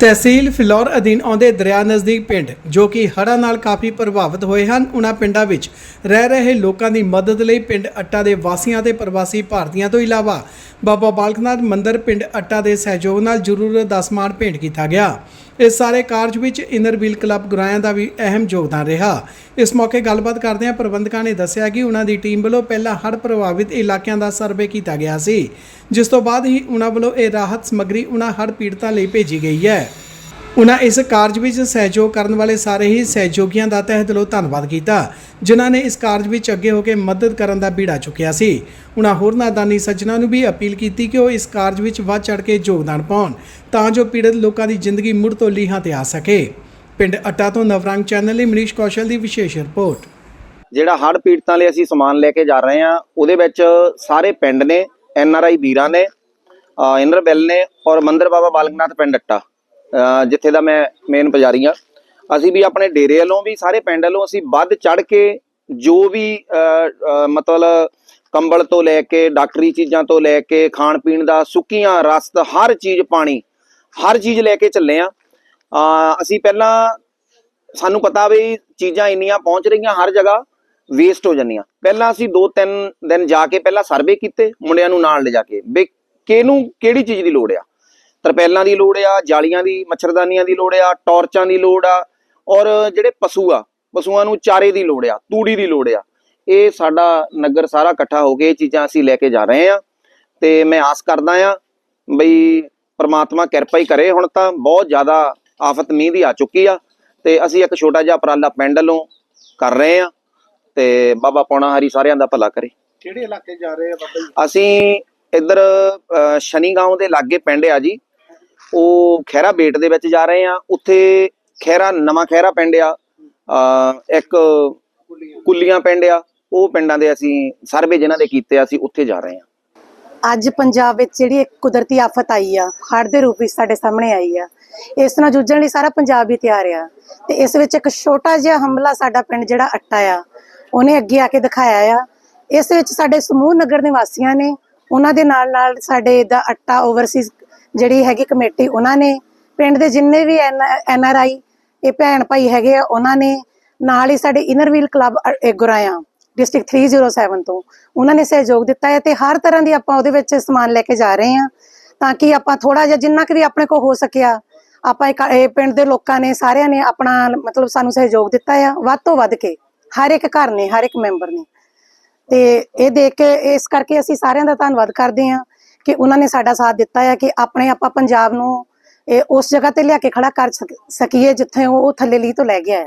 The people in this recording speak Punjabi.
ਤਹਿਸੀਲ ਫਿਲੌਰ ਅਧੀਨ ਆਉਂਦੇ ਦਰਿਆ ਨਜ਼ਦੀਕ ਪਿੰਡ, ਜੋ ਕਿ ਹੜ੍ਹਾਂ ਨਾਲ ਕਾਫੀ ਪ੍ਰਭਾਵਿਤ ਹੋਏ ਹਨ ਉਹਨਾਂ ਪਿੰਡਾਂ ਵਿੱਚ ਰਹਿ ਰਹੇ ਲੋਕਾਂ ਦੀ ਮਦਦ ਲਈ ਪਿੰਡ ਅੱਟਾ ਦੇ ਵਾਸੀਆਂ ਤੇ ਪ੍ਰਵਾਸੀ ਭਾਰਤੀਆਂ ਤੋਂ ਇਲਾਵਾ ਬਾਬਾ ਬਾਲਕਨਾਥ ਮੰਦਿਰ ਪਿੰਡ ਅੱਟਾ ਦੇ ਸਹਿਯੋਗ ਨਾਲ ਜ਼ਰੂਰਤ ਦਾ ਸਮਾਨ ਭੇਂਟ ਕੀਤਾ ਗਿਆ। ਇਸ ਸਾਰੇ ਕਾਰਜ ਵਿੱਚ ਇਨਰ ਵੀਲ ਕਲੱਬ ਗੁਰਾਇਆਂ ਦਾ ਵੀ ਅਹਿਮ ਯੋਗਦਾਨ ਰਿਹਾ। ਇਸ ਮੌਕੇ ਗੱਲਬਾਤ ਕਰਦਿਆਂ ਪ੍ਰਬੰਧਕਾਂ ਨੇ ਦੱਸਿਆ ਕਿ ਉਹਨਾਂ ਦੀ ਟੀਮ ਵੱਲੋਂ ਪਹਿਲਾਂ ਹੜ੍ਹ ਪ੍ਰਭਾਵਿਤ ਇਲਾਕਿਆਂ ਦਾ ਸਰਵੇ ਕੀਤਾ ਗਿਆ ਸੀ, ਜਿਸ ਤੋਂ ਬਾਅਦ ਹੀ ਉਹਨਾਂ ਵੱਲੋਂ ਇਹ ਰਾਹਤ ਸਮੱਗਰੀ ਉਹਨਾਂ ਹੜ੍ਹ ਪੀੜਤਾਂ ਲਈ ਭੇਜੀ ਗਈ ਹੈ। ਉਹਨਾਂ ਇਸ ਕਾਰਜ ਵਿੱਚ ਸਹਿਯੋਗ ਕਰਨ ਵਾਲੇ ਸਾਰੇ ਹੀ ਸਹਿਯੋਗੀਆਂ ਦਾ ਤਹਿ ਦਿਲੋਂ ਧੰਨਵਾਦ ਕੀਤਾ, ਜਿਨ੍ਹਾਂ ਨੇ ਇਸ ਕਾਰਜ ਵਿੱਚ ਅੱਗੇ ਹੋ ਕੇ ਮਦਦ ਕਰਨ ਦਾ ਬੀੜਾ ਚੁੱਕਿਆ ਸੀ। ਉਹਨਾਂ ਹੋਰਨਾਂ ਦਾਨੀ ਸੱਜਣਾ ਨੂੰ ਵੀ ਅਪੀਲ ਕੀਤੀ ਕਿ ਉਹ ਇਸ ਕਾਰਜ ਵਿੱਚ ਵੱਧ ਚੜ ਕੇ ਯੋਗਦਾਨ ਪਾਉਣ, ਤਾਂ ਜੋ ਪੀੜਤ ਲੋਕਾਂ ਦੀ ਜ਼ਿੰਦਗੀ ਮੁੜ ਤੋਂ ਲੀਹਾਂ ਤੇ ਆ ਸਕੇ। ਪਿੰਡ ਅੱਟਾ ਤੋਂ ਨਵਰੰਗ ਚੈਨਲ ਲਈ ਮਨੀਸ਼ ਕੌਸ਼ਲ ਦੀ ਵਿਸ਼ੇਸ਼ ਰਿਪੋਰਟ। ਜਿਹੜਾ ਹੜ੍ਹ ਪੀੜਤਾਂ ਲਈ ਅਸੀਂ ਸਮਾਨ ਲੈ ਕੇ ਜਾ ਰਹੇ ਹਾਂ, ਉਹਦੇ ਵਿੱਚ ਸਾਰੇ ਪਿੰਡ ਨੇ, ਐਨ ਆਰ ਆਈ ਵੀਰਾਂ ਨੇ, ਅਹ ਬੈਲ ਨੇ ਔਰ ਮੰਦਰ ਬਾਬਾ ਬਾਲਕਨਾਥ ਪਿੰਡ ਅੱਟਾ। ਜਿੱਥੇ ਦਾ ਮੈਂ ਮੇਨ ਪੁਜਾਰੀ ਹਾਂ। ਅਸੀਂ ਵੀ ਆਪਣੇ ਡੇਰੇ ਵੱਲੋਂ ਵੀ, ਸਾਰੇ ਪਿੰਡ ਵੱਲੋਂ ਅਸੀਂ ਵੱਧ ਚੜ ਕੇ ਜੋ ਵੀ ਮਤਲਬ ਕੰਬਲ ਤੋਂ ਲੈ ਕੇ, ਡਾਕਟਰੀ ਚੀਜ਼ਾਂ ਤੋਂ ਲੈ ਕੇ ਖਾਣ ਪੀਣ ਦਾ, ਸੁੱਕੀਆਂ, ਰਸਤ, ਹਰ ਚੀਜ਼, ਪਾਣੀ, ਹਰ ਚੀਜ਼ ਲੈ ਕੇ ਚੱਲੇ ਆ ਅਸੀਂ ਪਹਿਲਾਂ ਸਾਨੂੰ ਪਤਾ ਵੀ ਚੀਜ਼ਾਂ ਇੰਨੀਆਂ ਪਹੁੰਚ ਰਹੀਆਂ ਹਰ ਜਗ੍ਹਾ ਵੇਸਟ ਹੋ ਜਾਂਦੀਆਂ। ਪਹਿਲਾਂ ਅਸੀਂ 2-3 ਦਿਨ ਜਾ ਕੇ ਪਹਿਲਾਂ ਸਰਵੇ ਕੀਤੇ, ਮੁੰਡਿਆਂ ਨੂੰ ਨਾਲ ਲੈ ਜਾ ਕੇ, ਵੀ ਕਿਹਨੂੰ, ਕਿਹੜੀ ਚੀਜ਼ ਦੀ ਲੋੜ ਆ? ਤਰਪੈਲਾਂ ਦੀ ਲੋੜ ਆ ਜਾਲੀਆਂ ਦੀ ਮੱਛਰਦਾਨੀਆਂ ਦੀ ਲੋੜ ਆ ਟਾਰਚਾਂ ਦੀ ਲੋੜ ਆ ਔਰ ਜਿਹੜੇ ਪਸ਼ੂ ਆ ਪਸ਼ੂਆਂ ਨੂੰ ਚਾਰੇ ਦੀ ਲੋੜ ਆ ਤੂੜੀ ਦੀ ਲੋੜ ਆ। ਇਹ ਸਾਡਾ ਨਗਰ ਸਾਰਾ ਇਕੱਠਾ ਹੋ ਕੇ ਇਹ ਚੀਜ਼ਾਂ ਅਸੀਂ ਲੈ ਕੇ ਜਾ ਰਹੇ ਆ ਤੇ ਮੈਂ ਆਸ ਕਰਦਾ ਆ ਬਈ ਪ੍ਰਮਾਤਮਾ ਕਿਰਪਾ ਹੀ ਕਰੇ। ਹੁਣ ਤਾਂ ਬਹੁਤ ਜ਼ਿਆਦਾ ਆਫਤ ਮੀਂਹ ਦੀ ਆ ਚੁੱਕੀ ਆ ਤੇ ਅਸੀਂ ਇੱਕ ਛੋਟਾ ਜਿਹਾ ਉਪਰਾਲਾ ਪਿੰਡ ਵੱਲੋਂ ਕਰ ਰਹੇ ਆ ਤੇ ਬਾਬਾ ਪੌਣਾ ਹਰੀ ਸਾਰਿਆਂ ਦਾ ਭਲਾ ਕਰੇ। ਕਿਹੜੇ ਇਲਾਕੇ ਜਾ ਰਹੇ ਆ ਬਾਬਾ ਜੀ? ਅਸੀਂ ਇੱਧਰ ਸ਼ਨੀ ਗਾਉਂ ਦੇ ਲਾਗੇ ਪਿੰਡ ਆ ਜੀ। ਉਹ ਖੈਰਾ ਬੇਟ ਦੇ ਵਿੱਚ ਜਾ ਰਹੇ ਆ। ਉੱਥੇ ਖੈਰਾ ਨਵਾਂ ਖੈਰਾ ਪਿੰਡ ਆ। ਇੱਕ ਕੁੱਲੀਆਂ ਪਿੰਡ ਆ। ਉਹ ਪਿੰਡਾਂ ਦੇ ਅਸੀਂ ਸਰਵੇ ਜਿਨ੍ਹਾਂ ਦੇ ਕੀਤੇ ਆ, ਅਸੀਂ ਉੱਥੇ ਜਾ ਰਹੇ ਆ। ਅੱਜ ਪੰਜਾਬ ਵਿੱਚ ਜਿਹੜੀ ਇੱਕ ਕੁਦਰਤੀ ਆਫਤ ਆਈ ਆ ਹੜ੍ਹ ਦੇ ਰੂਪ ਵਿੱਚ ਸਾਡੇ ਸਾਹਮਣੇ ਆਈ ਆ। ਇਸ ਨਾਲ ਜੂਝਣ ਲਈ ਸਾਰਾ ਪੰਜਾਬ ਹੀ ਤਿਆਰ ਆ। ਤੇ ਇਸ ਵਿੱਚ ਇੱਕ ਛੋਟਾ ਜਿਹਾ ਹਮਲਾ ਸਾਡਾ ਪਿੰਡ ਜਿਹੜਾ ਅੱਟਾ ਆ ਉਹਨੇ ਅੱਗੇ ਆ ਕੇ ਦਿਖਾਇਆ ਆ। ਇਸ ਵਿੱਚ ਸਾਡੇ ਸਮੂਹ ਨਗਰ ਨਿਵਾਸੀਆਂ ਨੇ ਉਹਨਾਂ ਦੇ ਨਾਲ ਨਾਲ ਸਾਡੇ ਦਾ ਅੱਟਾ ਓਵਰਸੀਜ਼ ਜਿਹੜੀ ਹੈਗੀ ਕਮੇਟੀ, ਉਹਨਾਂ ਨੇ, ਪਿੰਡ ਦੇ ਜਿੰਨੇ ਵੀ ਐਨ ਆਰ ਆਈ, ਇਹ ਭੈਣ ਭਾਈ ਹੈਗੇ ਆ, ਉਹਨਾਂ ਨੇ ਨਾਲ ਹੀ ਸਾਡੇ inner wheel club Guraya district 307 ਤੋਂ। ਉਹਨਾਂ ਨੇ ਸਹਿਯੋਗ ਦਿੱਤਾ ਹੈ ਤੇ ਹਰ ਤਰ੍ਹਾਂ ਦੀ ਆਪਾਂ ਉਹਦੇ ਵਿੱਚ ਸਮਾਨ ਲੈ ਕੇ ਜਾ ਰਹੇ ਹਾਂ, ਤਾਂ ਕਿ ਆਪਾਂ ਥੋੜਾ ਜਿਹਾ ਜਿੰਨਾ ਕਿ ਵੀ ਆਪਣੇ ਕੋਲ ਹੋ ਸਕਿਆ, ਆਪਾਂ ਇਹ ਪਿੰਡ ਦੇ ਲੋਕਾਂ ਨੇ ਸਾਰਿਆਂ ਨੇ ਆਪਣਾ, ਮਤਲਬ ਸਾਨੂੰ ਸਹਿਯੋਗ ਦਿੱਤਾ ਆ, ਵੱਧ ਤੋਂ ਵੱਧ ਕੇ, ਹਰ ਇੱਕ ਘਰ ਨੇ, ਹਰ ਇੱਕ ਮੈਂਬਰ ਨੇ। ਤੇ ਇਹ ਦੇਖ ਕੇ, ਇਸ ਕਰਕੇ ਅਸੀਂ ਸਾਰਿਆਂ ਦਾ ਧੰਨਵਾਦ ਕਰਦੇ ਹਾਂ। ਕਿ ਉਹਨਾਂ ਨੇ ਸਾਡਾ ਸਾਥ ਦਿੱਤਾ ਹੈ ਕਿ ਆਪਣੇ ਆਪਾਂ ਪੰਜਾਬ ਨੂੰ, ਇਹ ਉਸ ਜਗ੍ਹਾ ਤੇ ਲਿਆ ਕੇ ਖੜਾ ਕਰ ਸਕ- ਸਕੀਏ ਜਿੱਥੇ ਉਹ ਥੱਲੇ ਲੀ ਤੋਂ ਲੈ ਗਿਆ ਆ